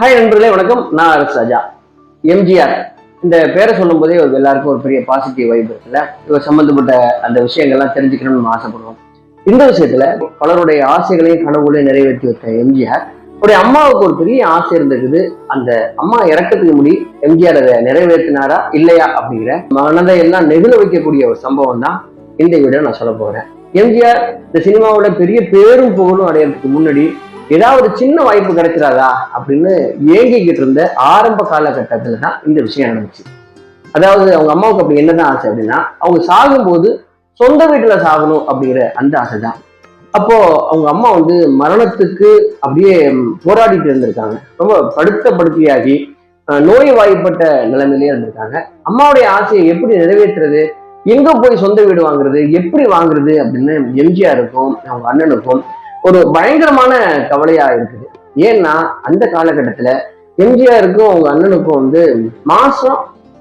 Hi நண்பர்களே வணக்கம். நான் அரசு ராஜா. எம்ஜிஆர். இந்த பேரை சொல்லும் போதே ஒரு எல்லாருக்கும் ஒரு பெரிய பாசிட்டிவ் வைப் இருக்குல்ல? இவர் சம்மந்தப்பட்ட அந்த விஷயங்கள்லாம் தெரிஞ்சுக்கணும்னு ஆசைப்படுவோம். இந்த விஷயத்துல பலருடைய ஆசைகளையும் கனவுகளையும் நிறைவேற்றி வைத்த எம்ஜிஆர் அவருடைய அம்மாவுக்கு ஒரு பெரிய ஆசை இருந்திருக்குது. அந்த அம்மா இறக்கத்துக்கு முடி எம்ஜிஆர் அதை நிறைவேற்றினாரா இல்லையா அப்படிங்கிற மனதை எல்லாம் நெகிழ வைக்கக்கூடிய ஒரு சம்பவம் தான் இந்த வீடியோ நான் சொல்ல போறேன். எம்ஜிஆர் இந்த சினிமாவோட பெரிய பேரும் புகழும் அடையறதுக்கு முன்னாடி ஏதாவது சின்ன வாய்ப்பு கிடைச்சிடாதா அப்படின்னு ஏங்கிக்கிட்டு இருந்த ஆரம்ப காலகட்டத்துல தான் இந்த விஷயம் நடந்துச்சு. அதாவது அவங்க அம்மாவுக்கு அப்படி என்னதான் ஆசை அப்படின்னா அவங்க சாகும்போது சொந்த வீட்டுல சாகணும் அப்படிங்கிற அந்த ஆசை தான் அப்போ அவங்க அம்மா வந்து மரணத்துக்கு அப்படியே போராடிட்டு இருந்திருக்காங்க. ரொம்ப படுத்த படுக்கையாகி அஹ், நோய் வாய்ப்பட்ட நிலைமையிலேயே இருந்திருக்காங்க. அம்மாவுடைய ஆசையை எப்படி நிறைவேற்றுறது? எங்க போய் சொந்த வீடு வாங்குறது? எப்படி வாங்குறது அப்படின்னு எம்ஜிஆருக்கும் அவங்க அண்ணனுக்கும் ஒரு பயங்கரமான கவலையா இருக்குது. ஏன்னா அந்த காலகட்டத்துல எம்ஜிஆருக்கும் அவங்க அண்ணனுக்கும் வந்து மாசம்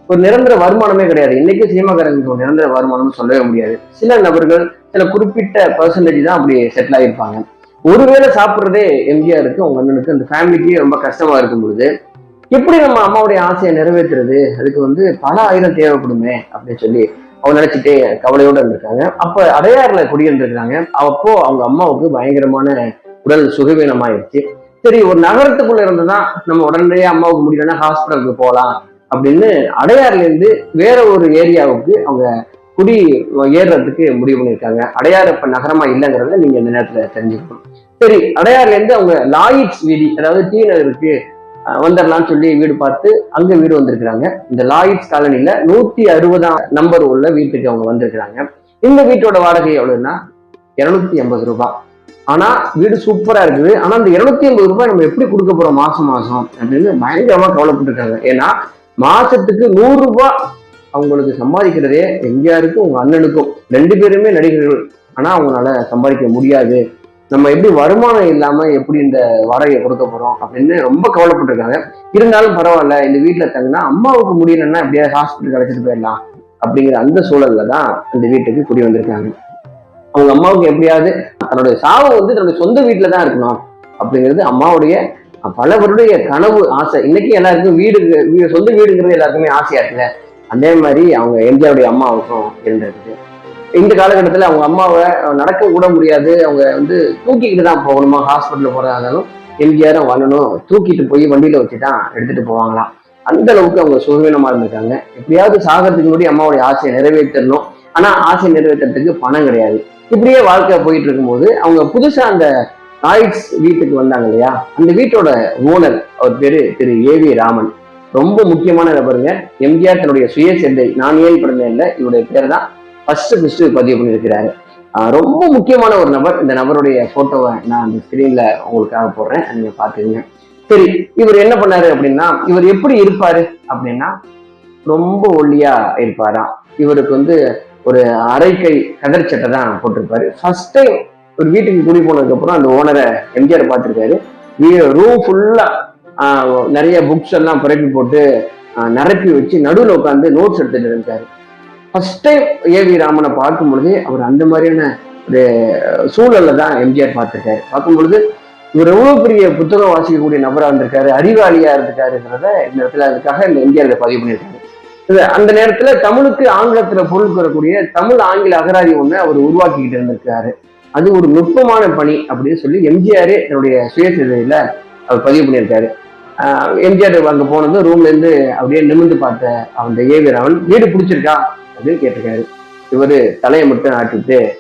ஒரு நிரந்தர வருமானமே கிடையாது. இன்னைக்கு சினிமாக்காரங்களுக்கு ஒரு நிரந்தர வருமானம் சொல்லவே முடியாது. சில நபர்கள் சில குறிப்பிட்ட பர்சன்டேஜ் தான் அப்படி செட்டில் ஆகியிருப்பாங்க ஒருவேளை சாப்பிட்றதே எம்ஜிஆருக்கு அவங்க அண்ணனுக்கு அந்த ஃபேமிலிக்கு ரொம்ப கஷ்டமா இருக்கும் பொழுது எப்படி நம்ம அம்மாவுடைய ஆசையை நிறைவேற்றுறது? அதுக்கு வந்து பல ஆயிரம் தேவைப்படுமே அப்படின்னு சொல்லி அவங்க நினைச்சிட்டே கவலையோடு இருந்திருக்காங்க. அப்ப அடையாறுல குடியிருந்திருக்காங்க அப்போ அவங்க அம்மாவுக்கு பயங்கரமான உடல் சுகவீனமாயிருச்சு. சரி ஒரு நகரத்துக்குள்ள இருந்துதான் நம்ம உடனடியே அம்மாவுக்கு முடியலன்னா ஹாஸ்பிட்டலுக்கு போகலாம் அப்படின்னு அடையாறுலேருந்து வேற ஒரு ஏரியாவுக்கு அவங்க குடி ஏறுறதுக்கு முடிவு பண்ணியிருக்காங்க. அடையாறு இப்ப நகரமா இல்லைங்கிறத நீங்க இந்த நேரத்துல தெரிஞ்சுக்கணும். சரி அடையாறுலேருந்து அவங்க லாயிட்ஸ் வீதி அதாவது டி நகருக்கு வந்துடலாம்னு சொல்லி வீடு பார்த்து அங்க வீடு வந்திருக்கிறாங்க. இந்த லாயிட்ஸ் காலனில நூத்தி அறுபதாம் நம்பர் உள்ள வீட்டுக்கு அவங்க வந்திருக்கிறாங்க. இந்த வீட்டோட வாடகை எவ்வளவுன்னா இருநூத்தி எண்பது ரூபாய் ஆனா வீடு சூப்பரா இருக்குது. ஆனா அந்த இருநூத்தி எண்பது ரூபாய் நம்ம எப்படி கொடுக்க போறோம் மாசம் மாசம் அப்படின்னு பயங்கரமா கவலைப்பட்டுருக்காங்க. ஏன்னா மாசத்துக்கு நூறு ரூபாய் அவங்களுக்கு சம்பாதிக்கிறதே எம்ஜிஆருக்கும் உங்க அண்ணனுக்கும் ரெண்டு பேருமே நடிகர்கள். ஆனா அவங்களால சம்பாதிக்க முடியாது. நம்ம எப்படி வருமானம் இல்லாம எப்படி இந்த வாடகையை கொடுக்க போறோம் அப்படின்னு ரொம்ப கவலைப்பட்டிருக்காங்க. இருந்தாலும் பரவாயில்ல இந்த வீட்டுல தங்கினா அம்மாவுக்கு முடியலன்னா எப்படியா ஹாஸ்பிட்டல் அழைச்சிட்டு போயிடலாம் அப்படிங்கிற அந்த சூழல்ல தான் இந்த வீட்டுக்கு குடி வந்திருக்காங்க. அவங்க அம்மாவுக்கு எப்படியாவது தன்னுடைய சாவு வந்து தன்னுடைய சொந்த வீட்டுல தான் இருக்கணும் அப்படிங்கிறது அம்மாவுடைய பலவருடைய கனவு ஆசை. இன்னைக்கு எல்லாருக்கும் வீடு வீடு சொந்த வீடுங்கிறது எல்லாருக்குமே ஆசையா இருக்குல்ல? அதே மாதிரி அவங்க எம்ஜிஆருடைய அம்மாவுக்கும் இருந்திருக்கு. இந்த காலகட்டத்தில் அவங்க அம்மாவை நடக்க கூட முடியாது. அவங்க வந்து தூக்கிக்கிட்டு தான் போகணுமா? ஹாஸ்பிட்டல் போகிறதாலும் எம்ஜிஆரும் வரணும். தூக்கிட்டு போய் வண்டியில வச்சு தான் எடுத்துட்டு போவாங்களாம். அந்த அளவுக்கு அவங்க சுகவீனமா இருந்திருக்காங்க. எப்படியாவது சாகிறதுக்கு முன்னாடி அம்மாவுடைய ஆசையை நிறைவேற்றணும். ஆனா ஆசை நிறைவேற்றுறதுக்கு பணம் கிடையாது. இப்படியே வாழ்க்கை போயிட்டு இருக்கும்போது அவங்க புதுசா அந்த நாய்ஸ் வீட்டுக்கு வந்தாங்க இல்லையா? அந்த வீட்டோட ஓனர் அவர் பேரு திரு ஏவி ராமன். ரொம்ப முக்கியமான நபருங்க எம்ஜிஆர் தன்னுடைய சுயசேர்தை நான் ஏன் பிறந்தேன் இல்லை இவருடைய பேர் தான் ஃபர்ஸ்ட் ஃபர்ஸ்ட் பதிவு பண்ணியிருக்கிறாரு. ரொம்ப முக்கியமான ஒரு நபர். இந்த நபருடைய போட்டோவை நான் அந்த ஸ்கிரீன்ல உங்களுக்காக போடுறேன். நீங்க பாத்துக்கங்க சரி இவர் என்ன பண்ணாரு அப்படின்னா இவர் எப்படி இருப்பாரு அப்படின்னா ரொம்ப ஒல்லியா இருப்பாராம். இவருக்கு வந்து ஒரு அரைக்கை கதர் சட்டை தான் போட்டிருப்பாரு. ஃபர்ஸ்ட் டைம் ஒரு வீட்டுக்கு கூடி போனதுக்கு அப்புறம் அந்த ஓனரை எம்ஜிஆர் பார்த்துருக்காரு. ரூம் ஃபுல்லா நிறைய புக்ஸ் எல்லாம் புரட்டி போட்டு ஆஹ் நிரப்பி வச்சு நடுவில் உட்காந்து நோட்ஸ் எடுத்துட்டு இருக்காரு ஃபர்ஸ்ட் டைம் ஏவி ராமனை பார்க்கும் பொழுது அவர் அந்த மாதிரியான ஒரு சூழல்ல தான் எம்ஜிஆர் பார்த்துருக்காரு. பார்க்கும் பொழுது இவர் எவ்வளவு பெரிய புத்தகம் வாசிக்கக்கூடிய நபரா இருந்திருக்காரு அறிவாளியா இருந்திருக்காருங்கிறத இந்த இடத்துல அதுக்காக இந்த எம்ஜிஆர் பதிவு பண்ணியிருக்காரு. அந்த நேரத்துல தமிழுக்கு ஆங்கிலத்துல பொருள் வரக்கூடிய தமிழ் ஆங்கில அகராதி ஒண்ணு அவர் உருவாக்கிக்கிட்டு இருந்திருக்காரு. அது ஒரு நுட்பமான பணி அப்படின்னு சொல்லி எம்ஜிஆர் தன்னுடைய சுயசரிதையில அவர் பதிவு பண்ணியிருக்காரு. எம்ஜிஆர் அங்க போனது ரூம்ல இருந்து அப்படியே நிமிர்ந்து பார்த்த அந்த ஏவி ராமன் வீடு பிடிச்சிருக்கா? அப்படின்னு கேட்டிருக்காரு. இவரு தலையை மட்டும் ஆட்டிட்டு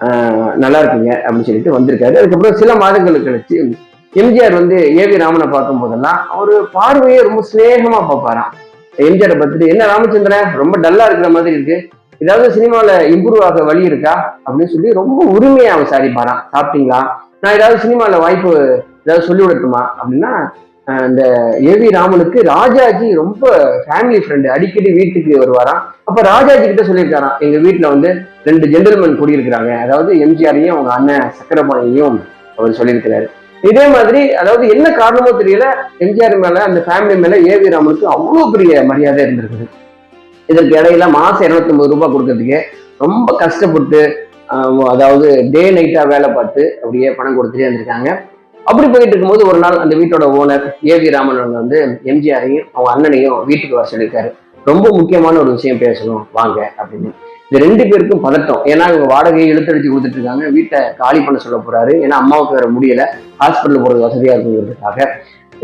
ஆஹ் நல்லா இருக்குங்க அப்படின்னு சொல்லிட்டு வந்திருக்காரு. அதுக்கப்புறம் சில மாதங்களுக்கு கழிச்சு எம்ஜிஆர் வந்து ஏவி ராமனை பார்க்கும் போதெல்லாம் அவர் பார்வையை ரொம்ப சிநேகமா பார்ப்பாராம். எம்ஜிஆரை பார்த்துட்டு என்ன ராமச்சந்திரன் ரொம்ப டல்லா இருக்கிற மாதிரி இருக்கு. ஏதாவது சினிமால இம்ப்ரூவ் ஆக வழி இருக்கா? அப்படின்னு சொல்லி ரொம்ப உரிமையா அவன் விசாரிப்பாராம் சாப்பிட்டீங்களா? நான் ஏதாவது சினிமாவில் வாய்ப்பு ஏதாவது சொல்லி விடட்டுமா அப்படின்னா அந்த ஏவி ராமனுக்கு ராஜாஜி ரொம்ப ஃபேமிலி ஃப்ரெண்டு அடிக்கடி வீட்டுக்கு வருவாராம். அப்ப ராஜாஜி கிட்ட சொல்லியிருக்காராம் எங்க வீட்டுல வந்து ரெண்டு ஜென்டல்மேன் குடியிருக்கிறாங்க. அதாவது எம்ஜிஆரையும் அவங்க அண்ணன் சக்கரபாணியையும் அவர் சொல்லியிருக்கிறாரு. இதே மாதிரி அதாவது என்ன காரணமோ தெரியல எம்ஜிஆர் மேல அந்த ஃபேமிலி மேல ஏவி ராமனுக்கு அவ்வளவு பெரிய மரியாதை இருந்திருக்குது. இதற்கு இடையில மாசம் இருநூத்தி ஐம்பது ரூபாய் கொடுக்கறதுக்கு ரொம்ப கஷ்டப்பட்டு அதாவது டே நைட்டா வேலை பார்த்து அப்படியே பணம் கொடுத்துட்டே இருந்திருக்காங்க. அப்படி போயிட்டு இருக்கும்போது ஒரு நாள் அந்த வீட்டோட ஓனர் ஏவி ராமன் வந்து எம்ஜிஆரையும் அவங்க அண்ணனையும் வீட்டுக்கு வர சொல்லியிருக்காரு. ரொம்ப முக்கியமான ஒரு விஷயம் பேசணும் வாங்க அப்படின்னு. இந்த ரெண்டு பேருக்கும் பதட்டம். ஏன்னா இவங்க வாடகையை இழுத்தடிச்சு கொடுத்துட்டு இருக்காங்க. வீட்டை காலி பண்ண சொல்ல போறாரு. ஏன்னா அம்மாவுக்கு வேற முடியல. ஹாஸ்பிட்டல் போறது வசதியா இருக்குங்கிறதுக்காக.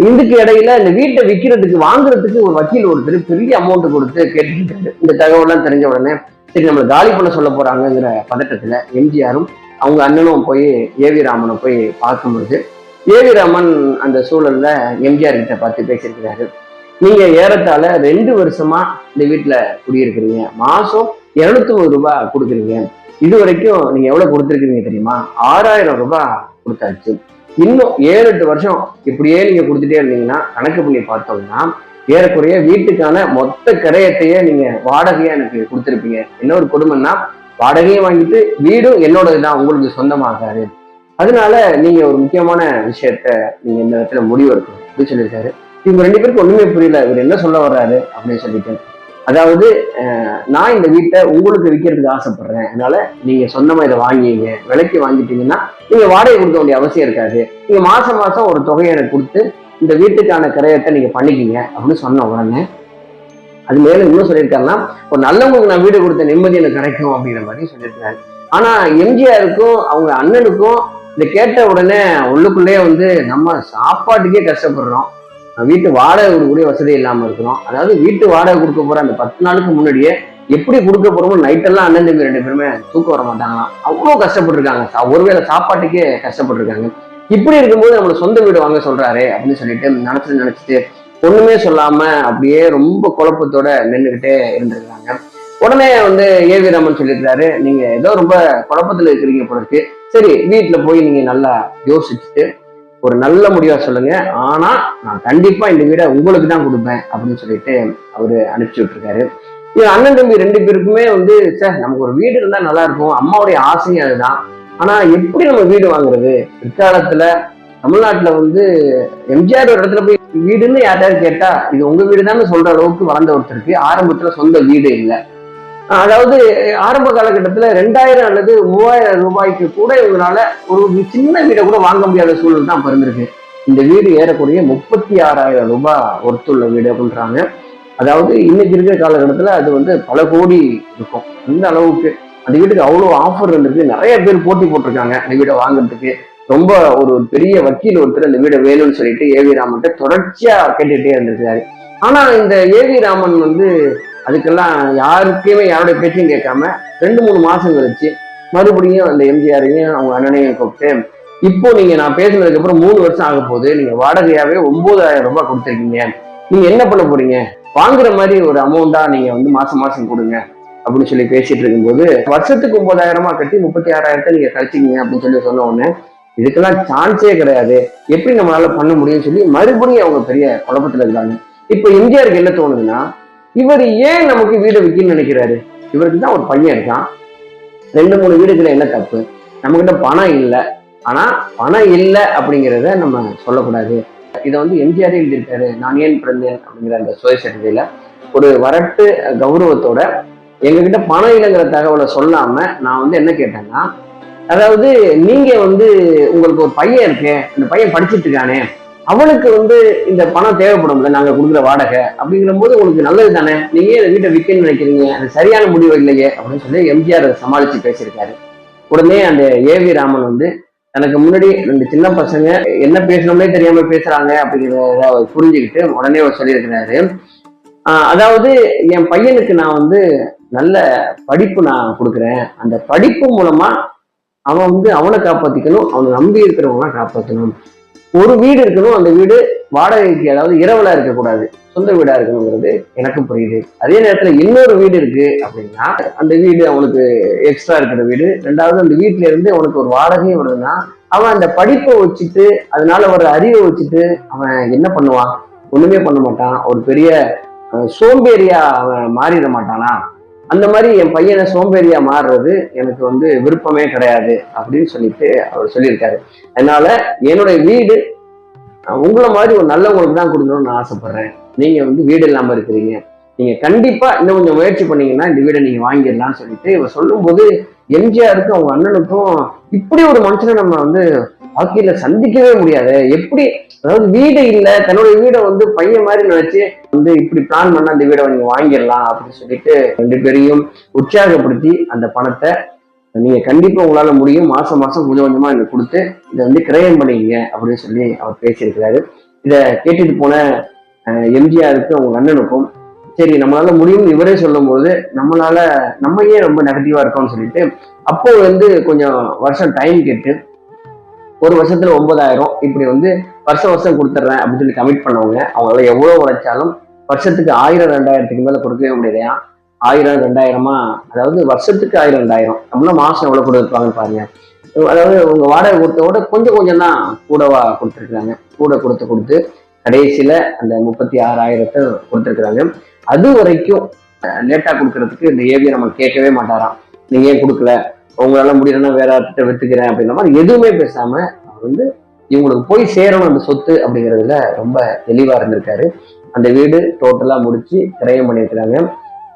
இதுக்கு இடையில இந்த வீட்டை விற்கிறதுக்கு வாங்குறதுக்கு ஒரு வக்கீல் ஒருத்தர் பெரிய அமௌண்ட் கொடுத்து கேட்டுருக்காரு இந்த தகவல்லாம் தெரிஞ்ச உடனே சரி நம்மளை காலி பண்ண சொல்ல போறாங்கங்கிற பதட்டத்துல எம்ஜிஆரும் அவங்க அண்ணனும் போய் ஏவி ராமனை போய் பார்க்கும்பொழுது ஏவி ராமன் அந்த சூழல்ல எம்ஜிஆர் கிட்ட பார்த்து பேசியிருக்கிறாரு. நீங்க ஏறத்தாழ ரெண்டு வருஷமா இந்த வீட்டுல குடியிருக்கிறீங்க. மாசம் இருநூத்தி ரூபாய் கொடுக்குறீங்க. இது வரைக்கும் நீங்க எவ்வளவு கொடுத்துருக்கீங்க தெரியுமா? ஆறாயிரம் ரூபாய் கொடுத்தாச்சு. இன்னும் ஏழு எட்டு வருஷம் இப்படியே நீங்க கொடுத்துட்டே இருந்தீங்கன்னா கணக்கு பண்ணி பார்த்தோம்னா ஏறக்குறைய வீட்டுக்கான மொத்த கரையத்தையே நீங்க வாடகையா எனக்கு கொடுத்துருப்பீங்க. என்ன ஒரு கொடுமைன்னா வாடகையும் வாங்கிட்டு வீடும் என்னோடதுதான் உங்களுக்கு சொந்தமாகாது. அதனால நீங்க ஒரு முக்கியமான விஷயத்த நீங்க இந்த இடத்துல முடிவு எடுக்கணும் அப்படின்னு சொல்லியிருக்காரு. இவங்க ரெண்டு பேருக்கு ஒண்ணுமே புரியல. இவர் என்ன சொல்ல வர்றாரு அப்படின்னு சொல்லிட்டு. அதாவது அஹ், நான் இந்த வீட்டை உங்களுக்கு விற்கிறதுக்கு ஆசைப்படுறேன். அதனால நீங்க சொந்தமா இதை வாங்கிங்க. விலைக்கு வாங்கிட்டீங்கன்னா நீங்க வாடகை கொடுக்க வேண்டிய அவசியம் இருக்காது. நீங்க மாசம் மாசம் ஒரு தொகையை எனக்கு கொடுத்து இந்த வீட்டுக்கான கிரயத்தை நீங்க பண்ணிக்கிங்க அப்படின்னு சொன்ன உடனே அது மேல இன்னும் சொல்லியிருக்காருன்னா ஒரு நல்லவங்களுக்கு நான் வீடு கொடுத்த நிம்மதி எனக்கு கிடைக்கும் அப்படிங்கிற மாதிரி சொல்லியிருக்காரு ஆனா எம்ஜிஆருக்கும் அவங்க அண்ணனுக்கும் இதை கேட்ட உடனே உள்ளுக்குள்ளேயே வந்து நம்ம சாப்பாட்டுக்கே கஷ்டப்படுறோம். வீட்டு வாடகை கொடுக்கக்கூடிய வசதி இல்லாம இருக்கிறோம். அதாவது வீட்டு வாடகை கொடுக்க போற அந்த பத்து நாளுக்கு முன்னாடியே எப்படி கொடுக்க போறோமோ நைட்டெல்லாம் அண்ணன் தம்பி ரெண்டு பேருமே தூக்கம் வர மாட்டாங்களாம். அவ்வளோ கஷ்டப்பட்டுருக்காங்க. சா- ஒருவேளை சாப்பாட்டுக்கே கஷ்டப்பட்டுருக்காங்க. இப்படி இருக்கும்போது நம்மளை சொந்த வீடு வாங்க சொல்றாரு அப்படின்னு சொல்லிட்டு நினச்சிட்டு நினைச்சிட்டு ஒண்ணுமே சொல்லாம அப்படியே ரொம்ப குழப்பத்தோட நின்றுக்கிட்டே இருந்திருக்காங்க. உடனே வந்து ஏவி ராமன் சொல்லியிருக்காரு நீங்க ஏதோ ரொம்ப குழப்பத்துல இருக்கிறீங்க போல இருக்கு. சரி வீட்டுல போய் நீங்க நல்லா யோசிச்சுட்டு ஒரு நல்ல முடிவா சொல்லுங்க. ஆனா நான் கண்டிப்பா இந்த வீடை உங்களுக்கு தான் கொடுப்பேன் அப்படின்னு சொல்லிட்டு அவரு அனுப்பிச்சு விட்டுருக்காரு. என் அண்ணன் தம்பி ரெண்டு பேருக்குமே வந்து சார் நமக்கு ஒரு வீடு இருந்தா நல்லா இருக்கும். அம்மாவுடைய ஆசையும் அதுதான். ஆனா எப்படி நம்ம வீடு வாங்குறது? பிற்காலத்துல தமிழ்நாட்டுல வந்து எம்ஜிஆர் ஒரு இடத்துல போய் வீடுன்னு யார்ட்டாரு கேட்டா இது உங்க வீடு சொல்ற அளவுக்கு வளர்ந்த ஒருத்தருக்கு ஆரம்பத்துல சொந்த வீடு இல்லை. அதாவது ஆரம்ப காலகட்டத்துல ரெண்டாயிரம் அல்லது மூவாயிரம் ரூபாய்க்கு கூட இவங்களால ஒரு சின்ன வீடை கூட வாங்க முடியாத சூழல் தான் பிறந்திருக்கு இந்த வீடு ஏறக்குறைய முப்பத்தி ஆறாயிரம் ரூபாய் ஒருத்துள்ள வீடு அப்படின்றாங்க. அதாவது இன்னைக்கு இருக்கிற காலகட்டத்துல அது வந்து பல கோடி இருக்கும். அந்த அளவுக்கு. அந்த வீட்டுக்கு அவ்வளோ ஆஃபர் இருந்திருக்கு நிறைய பேர் போட்டி போட்டிருக்காங்க அந்த வீடை வாங்குறதுக்கு. ரொம்ப ஒரு பெரிய வக்கீல் ஒருத்தர் அந்த வீடை வேணும்னு சொல்லிட்டு ஏவி ராமன்ட்ட தொடர்ச்சியா கேட்டுகிட்டே இருந்திருக்காரு ஆனா இந்த ஏவி ராமன் வந்து அதுக்கெல்லாம் யாருக்குமே யாருடைய பேச்சையும் கேட்காம ரெண்டு மூணு மாசம் கழிச்சு மறுபடியும் அந்த எம்ஜிஆரையும் அவங்க அண்ணனையும் கூப்பிட்டு இப்போ நீங்க நான் பேசினதுக்கு அப்புறம் மூணு வருஷம் ஆக போகுது. நீங்க வாடகையாவே ஒன்பதாயிரம் ரூபாய் கொடுத்துருக்கீங்க. நீங்க என்ன பண்ண போறீங்க? வாங்குற மாதிரி ஒரு அமௌண்டா நீங்க வந்து மாசம் மாசம் கொடுங்க. அப்படின்னு சொல்லி பேசிட்டு இருக்கும்போது வருஷத்துக்கு ஒன்பதாயிரமா கட்டி முப்பத்தி ஆறாயிரத்தை நீங்க கழிச்சிக்கீங்க அப்படின்னு சொல்லி சொன்ன உடனே இதுக்கெல்லாம் சான்ஸே கிடையாது. எப்படி நம்மளால பண்ண முடியும்னு சொல்லி மறுபடியும் அவங்க பெரிய குழப்பத்துல இருக்காங்க. இப்போ எம்ஜிஆருக்கு என்ன தோணுதுன்னா இவர் ஏன் நமக்கு வீடு விற்கணும்னு நினைக்கிறாரு? இவருக்கு தான் ஒரு பையன் இருக்கான். ரெண்டு மூணு வீடுகளை என்ன தப்பு? நம்மகிட்ட பணம் இல்லை. ஆனா பணம் இல்லை அப்படிங்கிறத நம்ம சொல்லக்கூடாது. இதை வந்து எம்ஜிஆரே எழுதியிருக்காரு. நான் ஏன் பிறந்தேன் அப்படிங்கிற அந்த சுயசரிதையில ஒரு வரட்டு கௌரவத்தோட எங்ககிட்ட பணம் இல்லைங்கிற தகவலை சொல்லாம நான் வந்து என்ன கேட்டேன்னா அதாவது நீங்க வந்து உங்களுக்கு ஒரு பையன் இருக்கு அந்த பையன் படிச்சிட்டு இருக்கானே அவனுக்கு வந்து இந்த பணம் தேவைப்படும்ல நாங்க கொடுக்குற வாடகை அப்படிங்கிற போது உங்களுக்கு நல்லது தானே? நீங்க ஏன் இந்த வீட்டை விற்கணும்னு நினைக்கிறீங்க? அது சரியான முடிவு இல்லையே அப்படின்னு சொல்லி எம்ஜிஆர் அதை சமாளிச்சு பேசியிருக்காரு. உடனே அந்த ஏவி ராமன் வந்து தனக்கு முன்னாடி ரெண்டு சின்ன பசங்க என்ன பேசணும்னே தெரியாம பேசுறாங்க அப்படிங்கிறத அவர் புரிஞ்சுக்கிட்டு உடனே அவர் சொல்லியிருக்கிறாரு. ஆஹ் அதாவது என் பையனுக்கு நான் வந்து நல்ல படிப்பு நான் கொடுக்குறேன். அந்த படிப்பு மூலமா அவன் வந்து அவனை காப்பாத்திக்கணும் அவனை நம்பி இருக்கிறவங்களாம் காப்பாற்றணும் ஒரு வீடு இருக்கணும் அந்த வீடு வாடகைக்கு அதாவது இரவுல இருக்கக்கூடாது. சொந்த வீடா இருக்கணுங்கிறது எனக்கும் புரியுது. அதே நேரத்துல இன்னொரு வீடு இருக்கு அப்படின்னா அந்த வீடு அவனுக்கு எக்ஸ்ட்ரா இருக்கிற வீடு. ரெண்டாவது அந்த வீட்டுல இருந்து அவனுக்கு ஒரு வாடகையும் வருதுன்னா அவன் அந்த படிப்பை வச்சுட்டு அதனால ஒரு அறிவை வச்சுட்டு அவன் என்ன பண்ணுவான்? ஒண்ணுமே பண்ண மாட்டான். ஒரு பெரிய சோம்பேறியா அவன் மாறிட மாட்டானா? அந்த மாதிரி என் பையனை சோம்பேறியா மாறுறது எனக்கு வந்து விருப்பமே கிடையாது அப்படின்னு சொல்லிட்டு அவர் சொல்லியிருக்காரு. அதனால என்னுடைய வீடு உங்களை மாதிரி ஒரு நல்லவங்களுக்கு தான் கொடுக்கணும்னு நான் ஆசைப்படுறேன். நீங்க வந்து வீடு இல்லாம இருக்கிறீங்க. நீங்க கண்டிப்பா இன்னும் கொஞ்சம் முயற்சி பண்ணீங்கன்னா இந்த வீடை நீங்க வாங்கிடலாம்னு சொல்லிட்டு இவர் சொல்லும்போது எம்ஜிஆருக்கும் அவங்க அண்ணனுக்கும் இப்படி ஒரு மனுஷனை நம்ம வந்து வாழ்க்கையில சந்திக்கவே முடியாது. எப்படி அதாவது வீடு இல்ல தன்னுடைய வீடை வந்து பையன் மாதிரி நினைச்சு வந்து இப்படி பிளான் பண்ண அந்த வீடை நீங்க வாங்கிடலாம் அப்படின்னு சொல்லிட்டு ரெண்டு பேரையும் உற்சாகப்படுத்தி அந்த பணத்தை நீங்க கண்டிப்பா உங்களால முடியும். மாசம் மாசம் கொஞ்சம் கொஞ்சமா எனக்கு கொடுத்து இதை வந்து கிரயம் பண்ணிக்கங்க அப்படின்னு சொல்லி அவர் பேசியிருக்கிறாரு. இதை கேட்டுட்டு போன அஹ், எம்ஜிஆருக்கு அவங்க அண்ணனுக்கும் சரி நம்மளால முடியும் இவரே சொல்லும்போது நம்மளால நம்ம ஏன் ரொம்ப நெகட்டிவா இருக்கோம்னு சொல்லிட்டு அப்போ வந்து கொஞ்சம் வருஷம் டைம் கேட்டு ஒரு வருஷத்துல ஒன்பதாயிரம். இப்படி வந்து வருஷம் வருஷம் கொடுத்துட்றேன் அப்படின்னு சொல்லி கமிட் பண்ணவங்க அவங்களால எவ்வளவு உழைச்சாலும் வருஷத்துக்கு ஆயிரம் ரெண்டாயிரத்துக்கு மேல கொடுக்கவே முடியலையா? ஆயிரம் ரெண்டாயிரமா? அதாவது வருஷத்துக்கு ஆயிரம் ரெண்டாயிரம். அப்படின்னா மாசம் எவ்வளவு கொடுத்துருப்பாங்கன்னு பாருங்க. அதாவது உங்க வாடகை கொடுத்தவோட கொஞ்சம் கொஞ்சம் தான் கூடவா கொடுத்துருக்காங்க கூட கொடுத்து கொடுத்து கடைசியில அந்த முப்பத்தி ஆறாயிரத்தை கொடுத்துருக்குறாங்க. அது வரைக்கும் லேட்டா கொடுக்கறதுக்கு இந்த ஏவியை நம்ம கேட்கவே மாட்டாராம். நீங்க ஏன் கொடுக்கல? உங்களால முடியலன்னா வேற ஆர்கிட்ட வித்துக்கிறேன் அப்படின்ற மாதிரி எதுவுமே பேசாம அவர் வந்து இவங்களுக்கு போய் சேரணும் அந்த சொத்து அப்படிங்கிறதுல ரொம்ப தெளிவா இருந்திருக்காரு. அந்த வீடு டோட்டலா முடிச்சு கிரயம் பண்ணியிருக்கிறாங்க.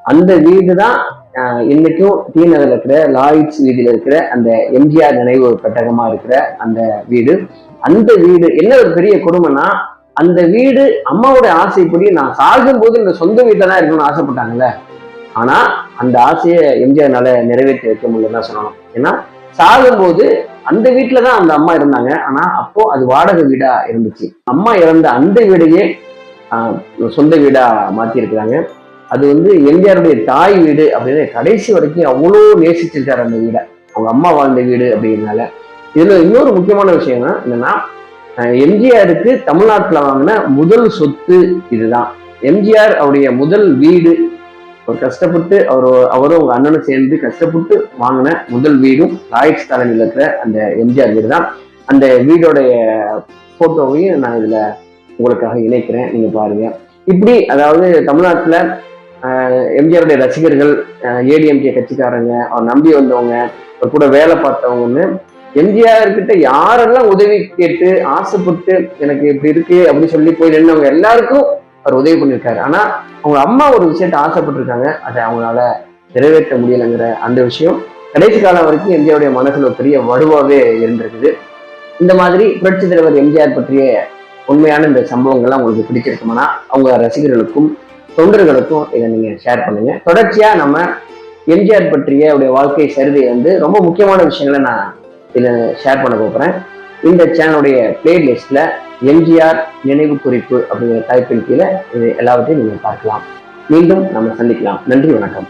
அந்த வீடு தான் ஆஹ், இன்னைக்கும் டி நகர்ல இருக்கிற லாயிட்ஸ் வீதியில இருக்கிற அந்த எம்ஜிஆர் நினைவு பெட்டகமா இருக்கிற அந்த வீடு. அந்த வீடு என்ன ஒரு பெரிய கொடுமைன்னா அந்த வீடு அம்மாவோட ஆசைப்படி நான் சாகும்போது இந்த சொந்த வீட்டில தான் இருக்கணும்னு ஆசைப்பட்டாங்கல்ல. ஆனா அந்த ஆசையை எம்ஜிஆர்னால நிறைவேற்றி வைக்க முடியலன்னு தான் சொல்லணும். ஏன்னா சாகும்போது அந்த வீட்டுல தான் அந்த அம்மா இருந்தாங்க. ஆனா அப்போ அது வாடகை வீடா இருந்துச்சு. அம்மா இறந்த அந்த வீடையே ஆஹ், சொந்த வீடா மாத்திருக்கிறாங்க அது வந்து எம்ஜிஆருடைய தாய் வீடு அப்படின்னு கடைசி வரைக்கும் அவ்வளோ நேசிச்சிருக்காரு அந்த வீடை. அவங்க அம்மா வாழ்ந்த வீடு அப்படிங்கிறனால. இதுல இன்னொரு முக்கியமான விஷயம் என்னன்னா எம்ஜிஆருக்கு தமிழ்நாட்டுல வாங்கின முதல் சொத்து இதுதான். எம்ஜிஆர் அவருடைய முதல் வீடு அவர் கஷ்டப்பட்டு அவர் அவரும் அவங்க அண்ணனும் சேர்ந்து கஷ்டப்பட்டு வாங்கின முதல் வீடும் ராய்ட்ஸ் காலனியில் இருக்கிற அந்த எம்ஜிஆர் வீடு தான் அந்த வீடோடைய போட்டோவையும் நான் இதுல உங்களுக்காக இணைக்கிறேன். நீங்க பாருங்க. இப்படி அதாவது தமிழ்நாட்டுல ஆஹ், எம்ஜிஆருடைய ரசிகர்கள் ஏடிஎம்கே கட்சிக்காரங்க அவர் நம்பி வந்தவங்க அவர் கூட வேலை பார்த்தவங்கன்னு எம்ஜிஆர் கிட்ட யாரெல்லாம் உதவி கேட்டு ஆசைப்பட்டு எனக்கு இப்படி இருக்கு அப்படின்னு சொல்லி போய் நின்றவங்க எல்லாருக்கும் அவர் உதவி பண்ணியிருக்காரு. ஆனா அவங்க அம்மா ஒரு விஷயத்த ஆசைப்பட்டிருக்காங்க. அதை அவங்களால நிறைவேற்ற முடியலைங்கிற அந்த விஷயம் கடைசி காலம் வரைக்கும் எம்ஜிஆருடைய மனசுல ஒரு பெரிய வடுவாகவே இருந்திருக்குது. இந்த மாதிரி புரட்சி தலைவர் எம்ஜிஆர் பற்றிய உண்மையான இந்த சம்பவங்கள்லாம் உங்களுக்கு பிடிச்சிருக்குமானா அவங்க ரசிகர்களுக்கும் தொண்டர்களுக்கும் இதை நீங்க ஷேர் பண்ணுங்க. தொடர்ச்சியா நம்ம எம்ஜிஆர் பற்றிய அவருடைய வாழ்க்கை சரிதை வந்து ரொம்ப முக்கியமான விஷயங்களை நான் இதில் ஷேர் பண்ண போகிறேன் இந்த சேனலுடைய பிளேலிஸ்ட்ல எம்ஜிஆர் நினைவு குறிப்பு அப்படிங்கிற தலைப்பின் கீழே இது எல்லாவற்றையும் நீங்கள் பார்க்கலாம். மீண்டும் நம்ம சந்திக்கலாம். நன்றி வணக்கம்.